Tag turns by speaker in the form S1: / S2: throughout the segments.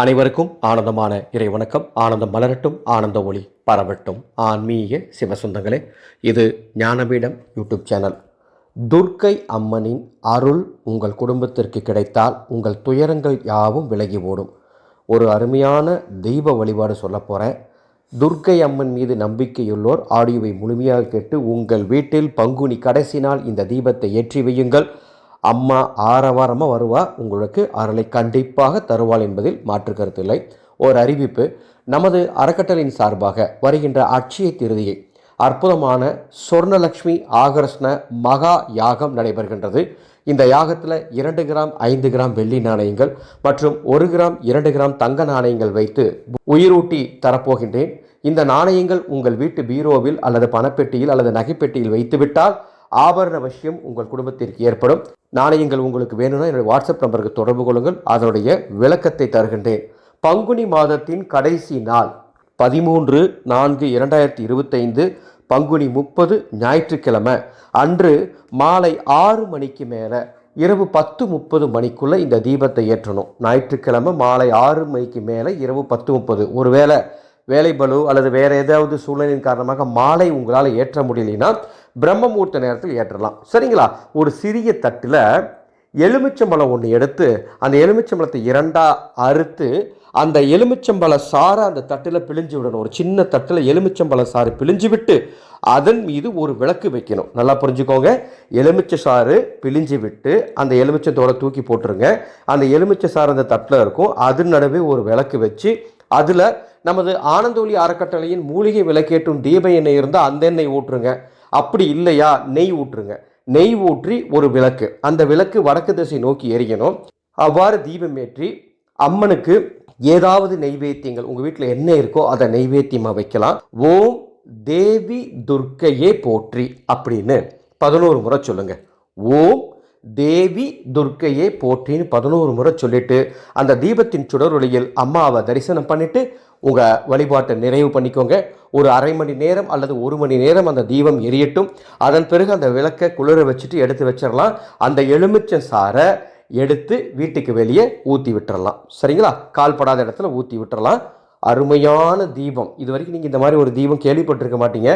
S1: அனைவருக்கும் ஆனந்தமான இறை வணக்கம் ஆனந்தம் மலரட்டும் ஆனந்த ஒளி பரவட்டும். ஆன்மீக சிவசுந்தங்களே இது ஞானபீடம் யூடியூப் சேனல். துர்க்கை அம்மனின் அருள் உங்கள் குடும்பத்திற்கு கிடைத்தால் உங்கள் துயரங்கள் யாவும் விலகி ஓடும். ஒரு அருமையான தெய்வ வழிபாடு சொல்ல போகிறேன் துர்க்கை அம்மன் மீது நம்பிக்கையுள்ளோர் ஆடியோவை முழுமையாக கேட்டு உங்கள் வீட்டில் பங்குனி கடைசி நாள் இந்த தீபத்தை ஏற்றி வையுங்கள். அம்மா ஆரவாரமாக வருவா உங்களுக்கு அருளை கண்டிப்பாக தருவாள் என்பதில் மாற்று கருத்தில்லை ஒரு அறிவிப்பு நமது அறக்கட்டளையின் சார்பாக வருகின்ற அட்சய திருதியை அற்புதமான சொர்ணலக்ஷ்மி ஆகர்ஷ்ண மகா யாகம் நடைபெறுகின்றது. இந்த யாகத்தில் இரண்டு கிராம் ஐந்து கிராம் வெள்ளி நாணயங்கள் மற்றும் ஒரு கிராம் இரண்டு கிராம் தங்க நாணயங்கள் வைத்து உயிரூட்டி தரப்போகின்றேன். இந்த நாணயங்கள் உங்கள் வீட்டு பீரோவில் அல்லது பணப்பெட்டியில் அல்லது நகைப்பெட்டியில் வைத்துவிட்டால் ஆபரண விஷயம் உங்கள் குடும்பத்திற்கு ஏற்படும். நாணயங்கள் உங்களுக்கு வேணும்னா என்னுடைய வாட்ஸ்அப் நம்பருக்கு தொடர்பு கொள்ளுங்கள். அதனுடைய விளக்கத்தை தருகின்றேன். பங்குனி மாதத்தின் கடைசி நாள் பதிமூன்று நான்கு இரண்டாயிரத்தி இருபத்தைந்து பங்குனி முப்பது ஞாயிற்றுக்கிழமை. அன்று மாலை ஆறு மணிக்கு மேலே இரவு பத்து முப்பது மணிக்குள்ளே இந்த தீபத்தை ஏற்றணும். ஞாயிற்றுக்கிழமை மாலை ஆறு மணிக்கு மேலே இரவு பத்து முப்பது. ஒருவேளை வேலை பலு அல்லது வேறு ஏதாவது சூழ்நிலையின் காரணமாக மாலை உங்களால் ஏற்ற முடியலைன்னா பிரம்ம முகூர்த்த நேரத்தில் ஏற்றலாம். சரிங்களா? ஒரு சிறிய தட்டில் எலுமிச்சம்பழம் ஒன்று எடுத்து அந்த எலுமிச்சம்பழத்தை இரண்டாக அறுத்து அந்த எலுமிச்சம்பழ சாறை அந்த தட்டில் பிழிஞ்சு விடணும். ஒரு சின்ன தட்டில் எலுமிச்சம்பழ சாறு பிழிஞ்சு விட்டு அதன் மீது ஒரு விளக்கு வைக்கணும். நல்லா புரிஞ்சுக்கோங்க. எலுமிச்சை சாறு பிழிஞ்சு விட்டு அந்த எலுமிச்சத்தோட தூக்கி போட்டுருங்க. அந்த எலுமிச்சை சாறு அந்த தட்டில் இருக்கும். அது நடுவே ஒரு விளக்கு வச்சு அதில் நமது ஆனந்தோலி அறக்கட்டளையின் மூலிகை விளக்கேற்றும் தீப எண்ணெய் இருந்தால் அந்த எண்ணெய் ஊற்றுங்க. அப்படி இல்லையா? நெய் ஊற்றுங்க. நெய் ஊற்றி ஒரு விளக்கு. அந்த விளக்கு வடக்கு திசை நோக்கி எரியணும் அவ்வாறு தீபம் ஏற்றி அம்மனுக்கு ஏதாவது நெய்வேத்தியங்கள் உங்கள் வீட்டில் என்ன இருக்கோ அதை நெய்வேத்தியமாக வைக்கலாம். ஓம் தேவி துர்க்கையே போற்றி அப்படின்னு பதினோரு முறை சொல்லுங்கள் ஓம் தேவி துர்க்கையே போற்றின்னு பதினோரு முறை சொல்லிட்டு அந்த தீபத்தின் சுடரொளியில் அம்மாவை தரிசனம் பண்ணிட்டு உங்கள் வழிபாட்டை நிறைவு பண்ணிக்கோங்க. ஒரு அரை மணி நேரம் அல்லது ஒரு மணி நேரம் அந்த தீபம் எரியட்டும். அதன் பிறகு அந்த விளக்கை குளிர வச்சுட்டு எடுத்து வச்சிடலாம். அந்த எலுமிச்சம் சாரை எடுத்து வீட்டுக்கு வெளியே ஊற்றி விட்டுறலாம். சரிங்களா? கால்படாத இடத்துல ஊற்றி விட்டுறலாம். அருமையான தீபம். இது வரைக்கும் நீங்கள் இந்த மாதிரி ஒரு தீபம் கேள்விப்பட்டிருக்க மாட்டீங்க.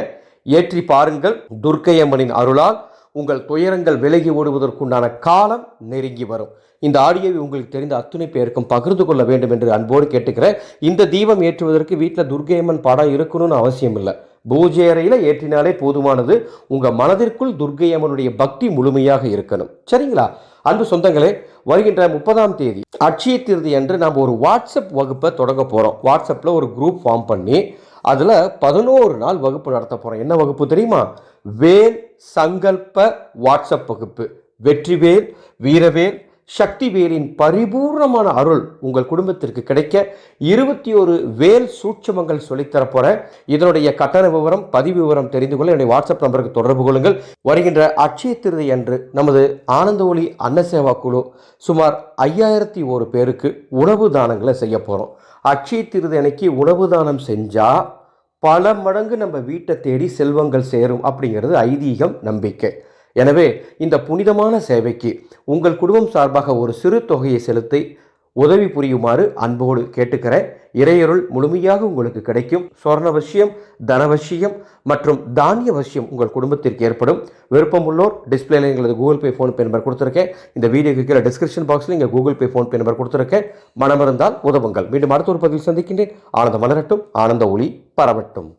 S1: ஏற்றி பாருங்கள் துர்க்கை அம்மனின் அருளால். உங்கள் துயரங்கள் விலகி ஓடுவதற்குண்டான காலம் நெருங்கி வரும். இந்த ஆடியோவை உங்களுக்கு தெரிந்த அத்துணை பேருக்கும் பகிர்ந்து கொள்ள வேண்டும் என்று அன்போடு கேட்டுக்கிறேன். இந்த தீபம் ஏற்றுவதற்கு வீட்டில் துர்க்கை அம்மன் படம் இருக்கணும்னு அவசியம் இல்லை. பூஜை அறையில் ஏற்றினாலே போதுமானது. உங்கள் மனதிற்குள் துர்க்கை அம்மனுடைய பக்தி முழுமையாக இருக்கணும். சரிங்களா? அன்பு சொந்தங்களே வருகின்ற முப்பதாம் தேதி அட்சய திருதி அன்று நாம் ஒரு வாட்ஸ்அப் வகுப்பை தொடங்க போகிறோம் வாட்ஸ்அப்பில் ஒரு குரூப் ஃபார்ம் பண்ணி அதில் பதினோரு நாள் வகுப்பு நடத்த போகிறோம் என்ன வகுப்பு தெரியுமா? வேல் சங்கல்ப வாட்ஸ்அப் வகுப்பு. வெற்றிவேல் வீரவேல் சக்திவேலின் பரிபூர்ணமான அருள் உங்கள் குடும்பத்திற்கு கிடைக்க இருபத்தி ஒரு வேல் சூட்சமங்கள் சொல்லித்தரப் போகிறேன் இதனுடைய கட்டண விவரம் பதிவு விவரம் தெரிந்து கொள்ள என்னுடைய வாட்ஸ்அப் நம்பருக்கு தொடர்பு கொள்ளுங்கள். வருகின்ற அட்சய திருதி அன்று நமது ஆனந்த ஒளி அன்னசேவா குழு சுமார் ஐயாயிரத்தி ஒரு பேருக்கு உணவு தானங்களை செய்ய போகிறோம் அட்சய திருதி அன்னைக்கு உணவு தானம் செஞ்சால் பல மடங்கு நம்ம வீட்டை தேடி செல்வங்கள் சேரும் அப்படிங்கிறது ஐதீகம் நம்பிக்கை. எனவே இந்த புனிதமான சேவைக்கு உங்கள் குடும்பம் சார்பாக ஒரு சிறு தொகையை செலுத்தி உதவி புரியுமாறு அன்போடு கேட்டுக்கிறேன். இறையருள் முழுமையாக உங்களுக்கு கிடைக்கும். சொர்ணவசியம் தனவசியம் மற்றும் தானியவசியம் உங்கள் குடும்பத்திற்கு ஏற்படும். விருப்பமுள்ளோர் டிஸ்பிளேல எங்களது கூகுள் பே ஃபோன்பே நம்பர் கொடுத்துருக்கேன். இந்த வீடியோக்கு கீழே டிஸ்கிரிப்ஷன் பாக்ஸில் இங்கே கூகுள் பே ஃபோன்பே நம்பர் கொடுத்துருக்கேன். மனமிருந்தால் உதவுங்கள். மீண்டும் அடுத்த ஒரு பதிவில் சந்திக்கின்றேன். ஆனந்த மலரட்டும் ஆனந்த ஒளி பரவட்டும்.